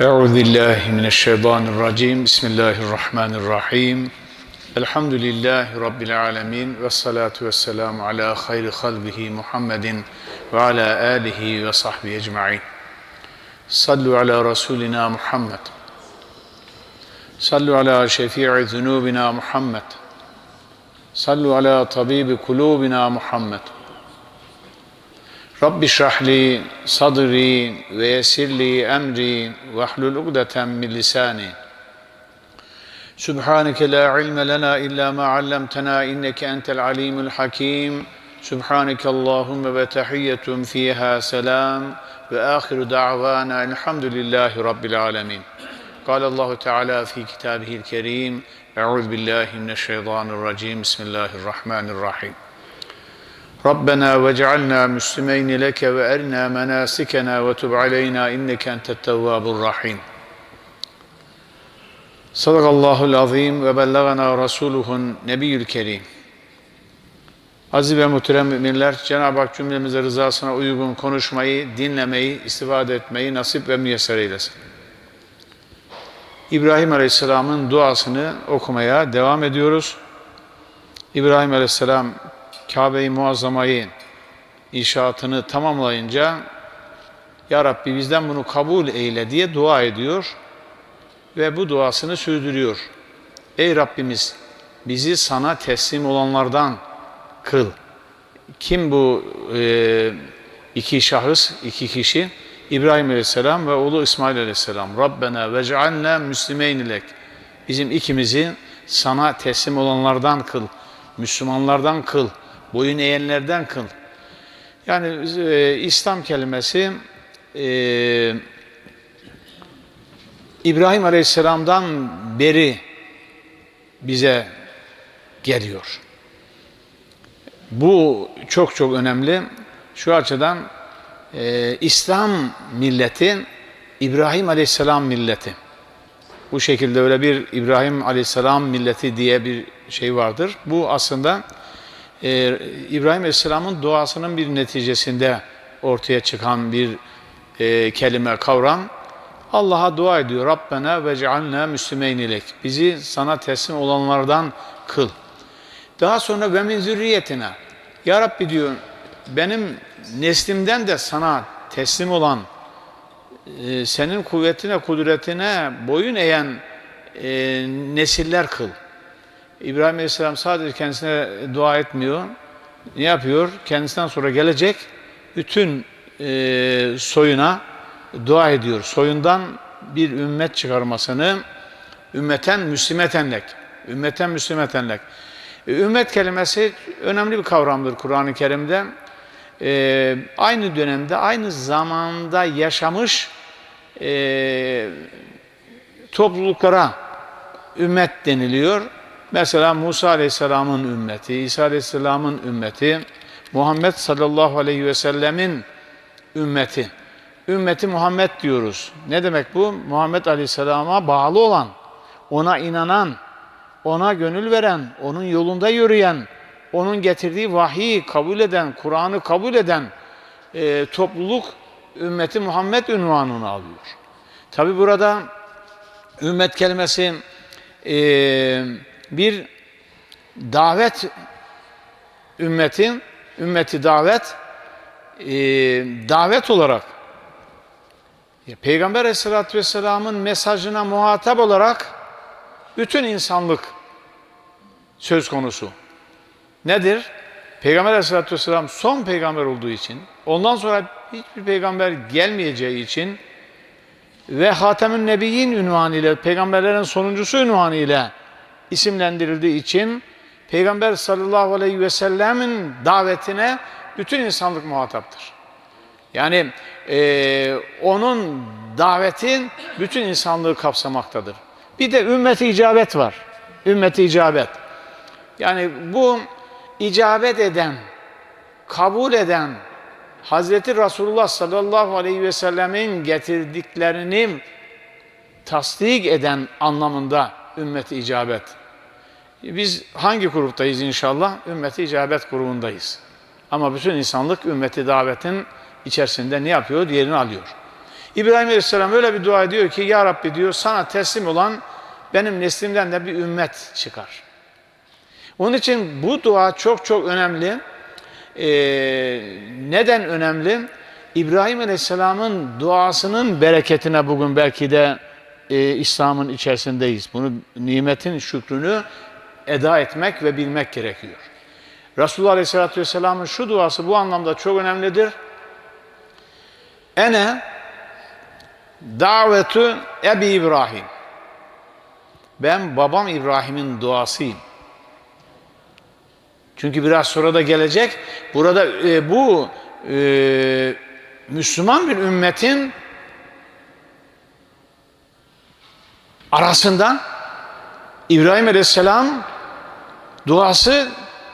Euzu billahi mineşşeytanirracim. Bismillahirrahmanirrahim. Elhamdülillahi rabbil alamin ve salatu vesselamu ala hayri halbihi Muhammedin ve ala alihi ve sahbihi ecmaîn. Sallu ala rasulina Muhammed. Sallu ala şefii zunubina Muhammed. Sallu ala tabibi kulubina Muhammed. Rabbi şrahli sadri ve yesirli emri ve hlul ugdeten min lisani. Subhaneke la ilme lena illa ma allamtena inneke entel alimul hakim. Subhaneke Allahümme ve tehiyyetum fiha selam ve ahiru da'vana elhamdülillahi rabbil alemin. قال الله تعالى في كتابه الكريم أعوذ بالله من الشيطان الرجيم بسم الله الرحمن الرحيم ربنا واجعلنا مسلمين لك وارنا مناسكنا وتب علينا انك انت التواب الرحيم صدق الله العظيم وبلغنا رسوله النبي الكريم Aziz ve muhterem müminler, Cenab-ı Hak cümlemize rızasına uygun konuşmayı, dinlemeyi, istifade etmeyi nasip ve müyesser eylesin. İbrahim Aleyhisselam'ın duasını okumaya devam ediyoruz. İbrahim Aleyhisselam Kabe-i Muazzama'yı inşaatını tamamlayınca Ya Rabbi bizden bunu kabul eyle diye dua ediyor ve bu duasını sürdürüyor. Ey Rabbimiz bizi sana teslim olanlardan kıl. Kim bu e, iki şahıs, iki kişi? İbrahim Aleyhisselam ve oğlu İsmail Aleyhisselam. Rabbena vec'alna müslimeyn ilek. Bizim ikimizi sana teslim olanlardan kıl. Müslümanlardan kıl boyun eğenlerden kıl. Yani e, İslam kelimesi e, İbrahim Aleyhisselam'dan beri bize geliyor. Bu çok çok önemli. Şu açıdan e, İslam milleti İbrahim Aleyhisselam milleti. Bu şekilde öyle bir İbrahim Aleyhisselam milleti diye bir şey vardır. Bu aslında ee, İbrahim Aleyhisselam'ın duasının bir neticesinde ortaya çıkan bir e, kelime, kavram. Allah'a dua ediyor. Rabbena ve cealna müslümeyn ilek. Bizi sana teslim olanlardan kıl. Daha sonra ve min zürriyetine. Ya Rabbi diyor, benim neslimden de sana teslim olan, e, senin kuvvetine, kudretine boyun eğen e, nesiller kıl. İbrahim Aleyhisselam sadece kendisine dua etmiyor. Ne yapıyor? Kendisinden sonra gelecek bütün e, soyuna dua ediyor. Soyundan bir ümmet çıkarmasını ümmeten müslimetenlek. Ümmeten müslimetenlek. E, ümmet kelimesi önemli bir kavramdır Kur'an-ı Kerim'de. E, aynı dönemde, aynı zamanda yaşamış e, topluluklara ümmet deniliyor. Mesela Musa Aleyhisselam'ın ümmeti, İsa Aleyhisselam'ın ümmeti, Muhammed sallallahu aleyhi ve sellemin ümmeti. Ümmeti Muhammed diyoruz. Ne demek bu? Muhammed Aleyhisselam'a bağlı olan, ona inanan, ona gönül veren, onun yolunda yürüyen, onun getirdiği vahiyi kabul eden, Kur'an'ı kabul eden e, topluluk ümmeti Muhammed ünvanını alıyor. Tabi burada ümmet kelimesi e, bir davet ümmetin, ümmeti davet e, davet olarak Peygamber Aleyhisselatü Vesselam'ın mesajına muhatap olarak bütün insanlık söz konusu. Nedir? Peygamber Aleyhisselatü Vesselam son peygamber olduğu için, ondan sonra hiçbir peygamber gelmeyeceği için ve Hatemün Nebiyyin ünvanı ile, peygamberlerin sonuncusu ünvanı ile isimlendirildiği için Peygamber sallallahu aleyhi ve sellemin davetine bütün insanlık muhataptır. Yani e, onun davetin bütün insanlığı kapsamaktadır. Bir de ümmeti icabet var. Ümmeti icabet. Yani bu icabet eden, kabul eden, Hazreti Resulullah sallallahu aleyhi ve sellemin getirdiklerini tasdik eden anlamında ümmeti icabet. Biz hangi gruptayız inşallah? Ümmeti icabet grubundayız. Ama bütün insanlık ümmeti davetin içerisinde ne yapıyor? Diğerini alıyor. İbrahim Aleyhisselam öyle bir dua ediyor ki Ya Rabbi diyor sana teslim olan benim neslimden de bir ümmet çıkar. Onun için bu dua çok çok önemli. Ee, neden önemli? İbrahim Aleyhisselam'ın duasının bereketine bugün belki de e, İslam'ın içerisindeyiz. Bunu nimetin şükrünü eda etmek ve bilmek gerekiyor. Resulullah Aleyhisselatü Vesselam'ın şu duası bu anlamda çok önemlidir. Ene davetu Ebi İbrahim. Ben babam İbrahim'in duasıyım. Çünkü biraz sonra da gelecek. Burada e, bu e, Müslüman bir ümmetin arasında İbrahim Aleyhisselam duası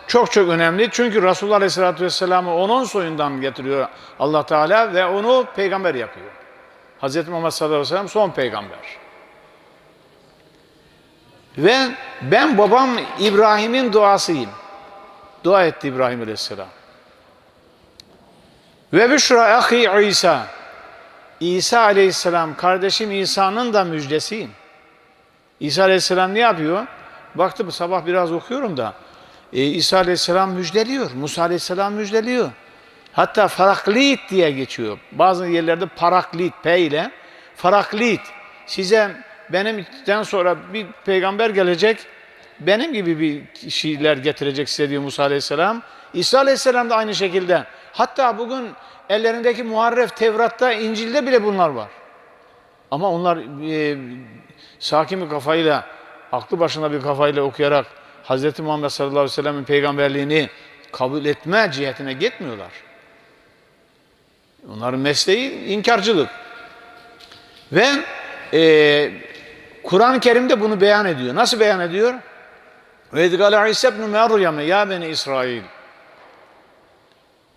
çok çok önemli. Çünkü Resulullah Aleyhisselatü Vesselam'ı onun soyundan getiriyor Allah Teala ve onu peygamber yapıyor. Hz. Muhammed sallallahu aleyhi son peygamber. Ve ben babam İbrahim'in duasıyım. Dua etti İbrahim Aleyhisselam. Ve büşra ahi İsa. İsa Aleyhisselam kardeşim İsa'nın da müjdesiyim. İsa Aleyhisselam ne yapıyor? Baktı bu sabah biraz okuyorum da. E, İsa Aleyhisselam müjdeliyor. Musa Aleyhisselam müjdeliyor. Hatta faraklit diye geçiyor. Bazı yerlerde paraklit P ile faraklit. Size benimden sonra bir peygamber gelecek. Benim gibi bir şeyler getirecek size diyor Musa Aleyhisselam. İsa Aleyhisselam da aynı şekilde. Hatta bugün ellerindeki muharref Tevrat'ta, İncil'de bile bunlar var. Ama onlar e, sakin bir kafayla, aklı başında bir kafayla okuyarak Hz. Muhammed sallallahu aleyhi ve sellem'in peygamberliğini kabul etme cihetine gitmiyorlar. Onların mesleği inkarcılık. Ve e, Kur'an-ı Kerim'de bunu beyan ediyor. Nasıl beyan ediyor? Ve idgâle İsa ibn Meryem ya beni İsrail.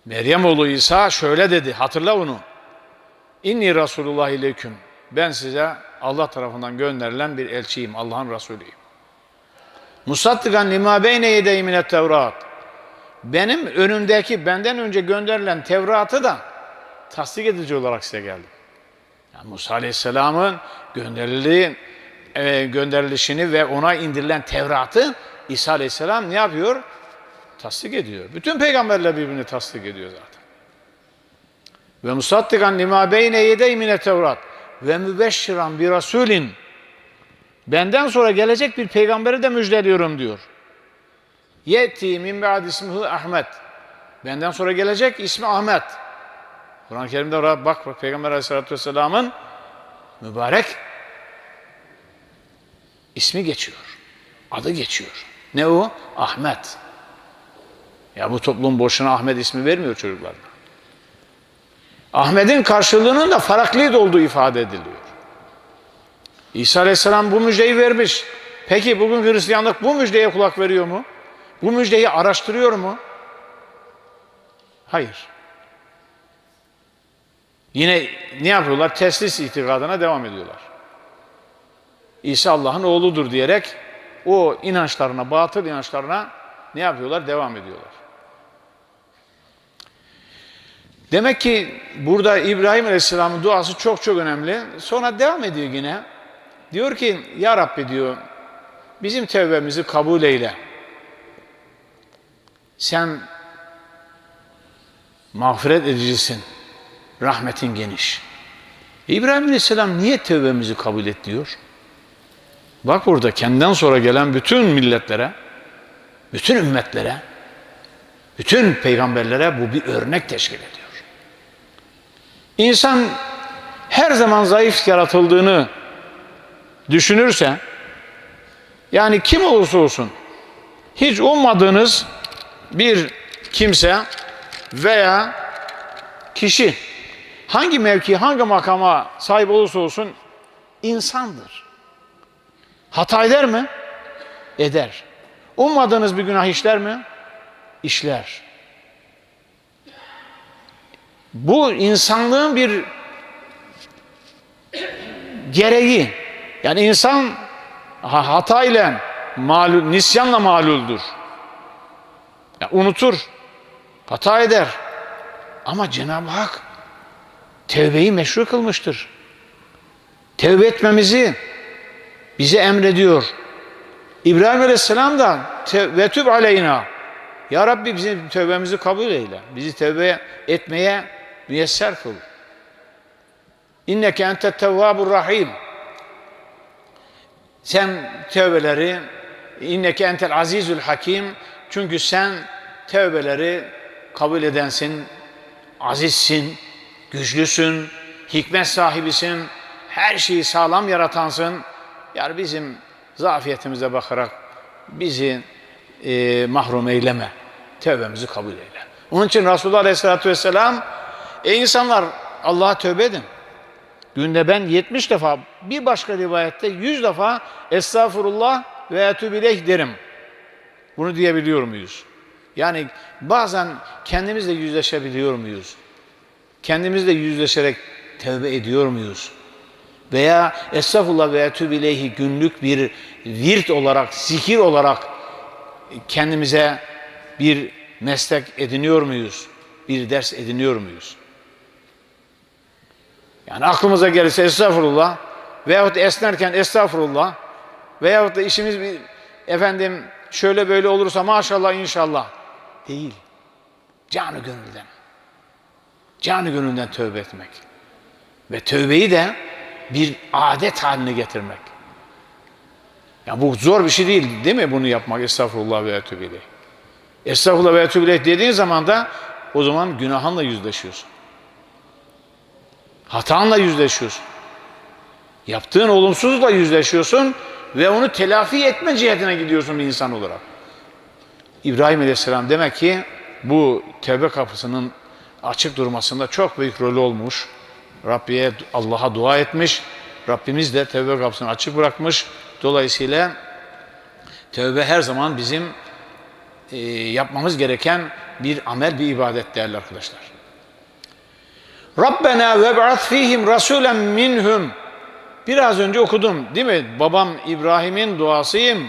Meryem oğlu İsa şöyle dedi. Hatırla onu. İnni Resulullah ileküm. Ben size Allah tarafından gönderilen bir elçiyim. Allah'ın Resulüyüm. Musaddigan lima beyne yedey minet Tevrat. Benim önümdeki, benden önce gönderilen Tevrat'ı da tasdik edici olarak size geldim. Yani Musa Aleyhisselam'ın gönderildiği, e, gönderilişini ve ona indirilen Tevrat'ı İsa Aleyhisselam ne yapıyor? Tasdik ediyor. Bütün peygamberler birbirini tasdik ediyor zaten. Ve musaddikan lima beyne yedey mine Tevrat ve mübeşşiran bir rasulin benden sonra gelecek bir peygamberi de müjdeliyorum diyor. Yeti min ba'd ismihi Ahmet. Benden sonra gelecek ismi Ahmet. Kur'an-ı Kerim'de bak, bak Peygamber Aleyhisselatü Vesselam'ın mübarek ismi geçiyor. Adı geçiyor. Ne o? Ahmet. Ya bu toplum boşuna Ahmet ismi vermiyor çocuklarına. Ahmet'in karşılığının da faraklit olduğu ifade ediliyor. İsa Aleyhisselam bu müjdeyi vermiş. Peki bugün Hristiyanlık bu müjdeye kulak veriyor mu? Bu müjdeyi araştırıyor mu? Hayır. Yine ne yapıyorlar? Teslis itikadına devam ediyorlar. İsa Allah'ın oğludur diyerek o inançlarına, batıl inançlarına ne yapıyorlar? Devam ediyorlar. Demek ki burada İbrahim Aleyhisselam'ın duası çok çok önemli. Sonra devam ediyor yine. Diyor ki Ya Rabbi diyor bizim tevbemizi kabul eyle. Sen mağfiret edicisin. Rahmetin geniş. İbrahim Aleyhisselam niye tevbemizi kabul et diyor? Bak burada kendinden sonra gelen bütün milletlere, bütün ümmetlere, bütün peygamberlere bu bir örnek teşkil ediyor. İnsan her zaman zayıf yaratıldığını düşünürse, yani kim olursa olsun, hiç ummadığınız bir kimse veya kişi, hangi mevki, hangi makama sahip olursa olsun insandır. Hata eder mi? Eder. Ummadığınız bir günah işler mi? İşler. Bu insanlığın bir gereği. Yani insan hatayla, malul, nisyanla maluldür. Yani unutur, hata eder. Ama Cenab-ı Hak tevbeyi meşru kılmıştır. tevbe etmemizi bize emrediyor. İbrahim Aleyhisselam da ve tüb aleyna. Ya Rabbi bizim tövbemizi kabul eyle. Bizi tövbe etmeye müyesser kıl. İnneke ente tevvabur rahim. Sen tövbeleri inneke entel azizül hakim çünkü sen tövbeleri kabul edensin, azizsin, güçlüsün, hikmet sahibisin, her şeyi sağlam yaratansın. Yani bizim zafiyetimize bakarak bizi e, mahrum eyleme. Tövbemizi kabul eyle. Onun için Resulullah Aleyhisselatü Vesselam ey insanlar Allah'a tövbe edin. Günde ben 70 defa bir başka rivayette 100 defa estağfurullah ve etûbü ileyh derim. Bunu diyebiliyor muyuz? Yani bazen kendimizle yüzleşebiliyor muyuz? Kendimizle yüzleşerek tevbe ediyor muyuz? Veya estağfurullah ve etûbü ileyhi günlük bir virt olarak, zikir olarak kendimize bir meslek ediniyor muyuz? Bir ders ediniyor muyuz? Yani aklımıza gelirse estağfurullah veyahut esnerken estağfurullah veyahut da işimiz bir efendim şöyle böyle olursa maşallah inşallah değil. Canı gönülden. Canı gönülden tövbe etmek. Ve tövbeyi de bir adet haline getirmek. Ya bu zor bir şey değil değil mi bunu yapmak estağfurullah ve etûbü ileyh. Estağfurullah ve etûbü ileyh dediğin zaman da o zaman günahınla yüzleşiyorsun. Hatanla yüzleşiyorsun. Yaptığın olumsuzlukla yüzleşiyorsun ve onu telafi etme cihetine gidiyorsun bir insan olarak. İbrahim Aleyhisselam demek ki bu tevbe kapısının açık durmasında çok büyük rolü olmuş. Rabbiye Allah'a dua etmiş. Rabbimiz de tevbe kapısını açık bırakmış. Dolayısıyla tevbe her zaman bizim e, yapmamız gereken bir amel, bir ibadet değerli arkadaşlar. Rabbena ve ba'at fihim rasulen minhum. Biraz önce okudum değil mi? Babam İbrahim'in duasıyım.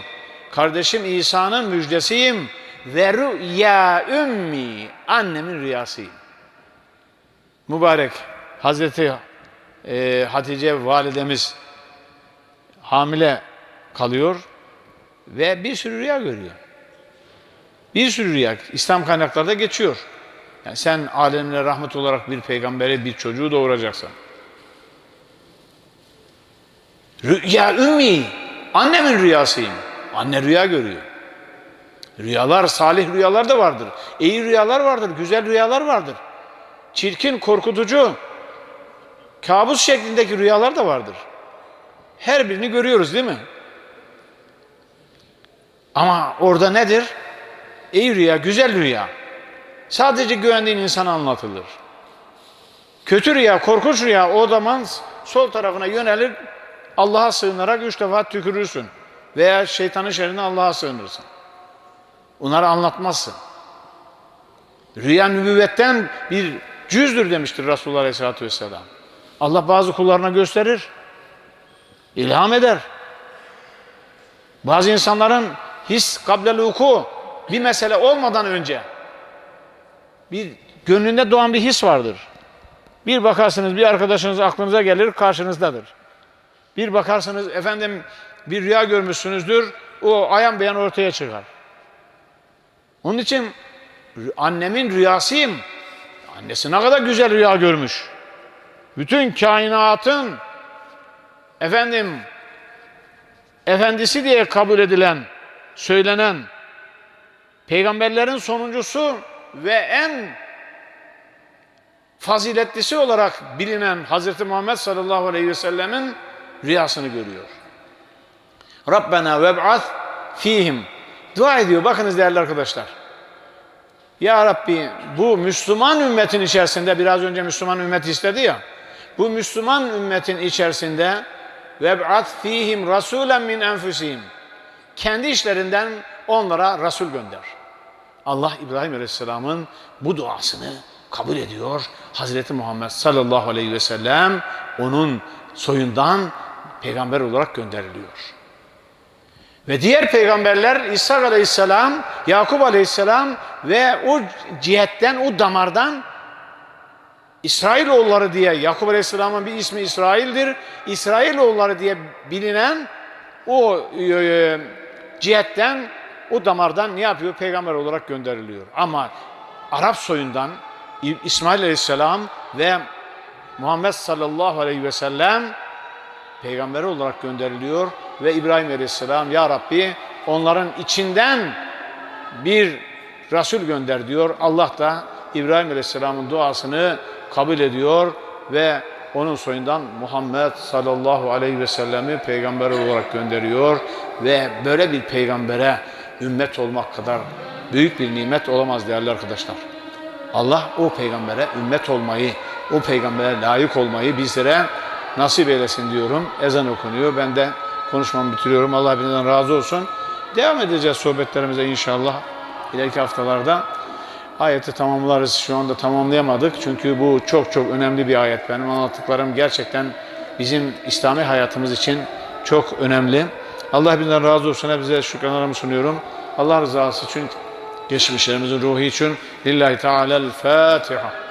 Kardeşim İsa'nın müjdesiyim. Ve rüya ümmi. Annemin rüyasıyım. Mübarek Hazreti e, Hatice validemiz hamile kalıyor ve bir sürü rüya görüyor. Bir sürü rüya İslam kaynaklarda geçiyor. Yani sen alemine rahmet olarak bir peygambere bir çocuğu doğuracaksın. Rüya ümmi. Annemin rüyasıyım. Anne rüya görüyor. Rüyalar, salih rüyalar da vardır. İyi rüyalar vardır, güzel rüyalar vardır. Çirkin, korkutucu, kabus şeklindeki rüyalar da vardır. Her birini görüyoruz değil mi? Ama orada nedir? İyi rüya, güzel rüya. Sadece güvendiğin insana anlatılır. Kötü rüya, korkunç rüya o zaman sol tarafına yönelir, Allah'a sığınarak üç defa tükürürsün. Veya şeytanın şerrine Allah'a sığınırsın. Onları anlatmazsın. Rüya nübüvvetten bir cüzdür demiştir Resulullah Aleyhisselatü Vesselam. Allah bazı kullarına gösterir, ilham eder. Bazı insanların his kablel uku bir mesele olmadan önce bir gönlünde doğan bir his vardır. Bir bakarsınız bir arkadaşınız aklınıza gelir karşınızdadır. Bir bakarsınız efendim bir rüya görmüşsünüzdür o ayan beyan ortaya çıkar. Onun için annemin rüyasıyım. Annesi ne kadar güzel rüya görmüş. Bütün kainatın efendim efendisi diye kabul edilen, söylenen peygamberlerin sonuncusu ve en faziletlisi olarak bilinen Hz. Muhammed sallallahu aleyhi ve sellemin rüyasını görüyor. Rabbena veb'ath fihim. Dua ediyor. Bakınız değerli arkadaşlar. Ya Rabbi bu Müslüman ümmetin içerisinde biraz önce Müslüman ümmet istedi ya. Bu Müslüman ümmetin içerisinde veb'ath fihim rasulen min enfusihim. Kendi işlerinden onlara Resul gönder. Allah İbrahim Aleyhisselam'ın bu duasını kabul ediyor. Hazreti Muhammed sallallahu aleyhi ve sellem onun soyundan peygamber olarak gönderiliyor. Ve diğer peygamberler İsa aleyhisselam, Yakup aleyhisselam ve o cihetten, o damardan İsrailoğulları diye Yakup Aleyhisselam'ın bir ismi İsrail'dir. İsrailoğulları diye bilinen o e, cihetten o damardan ne yapıyor? Peygamber olarak gönderiliyor. Ama Arap soyundan İsmail Aleyhisselam ve Muhammed sallallahu aleyhi ve sellem peygamber olarak gönderiliyor ve İbrahim Aleyhisselam ya Rabbi onların içinden bir Resul gönder diyor. Allah da İbrahim Aleyhisselam'ın duasını kabul ediyor ve onun soyundan Muhammed sallallahu aleyhi ve sellemi peygamber olarak gönderiyor ve böyle bir peygambere ümmet olmak kadar büyük bir nimet olamaz değerli arkadaşlar. Allah o peygambere ümmet olmayı, o peygambere layık olmayı bizlere nasip eylesin diyorum. Ezan okunuyor. Ben de konuşmamı bitiriyorum. Allah hepinizden razı olsun. Devam edeceğiz sohbetlerimize inşallah ileriki haftalarda. Ayeti tamamlarız. Şu anda tamamlayamadık. Çünkü bu çok çok önemli bir ayet. Benim anlattıklarım gerçekten bizim İslami hayatımız için çok önemli. Allah hepinizden razı olsun. Hepinize şükranlarımı sunuyorum. Allah rızası için geçmişlerimizin ruhu için Lillahi Teala'l Fatiha.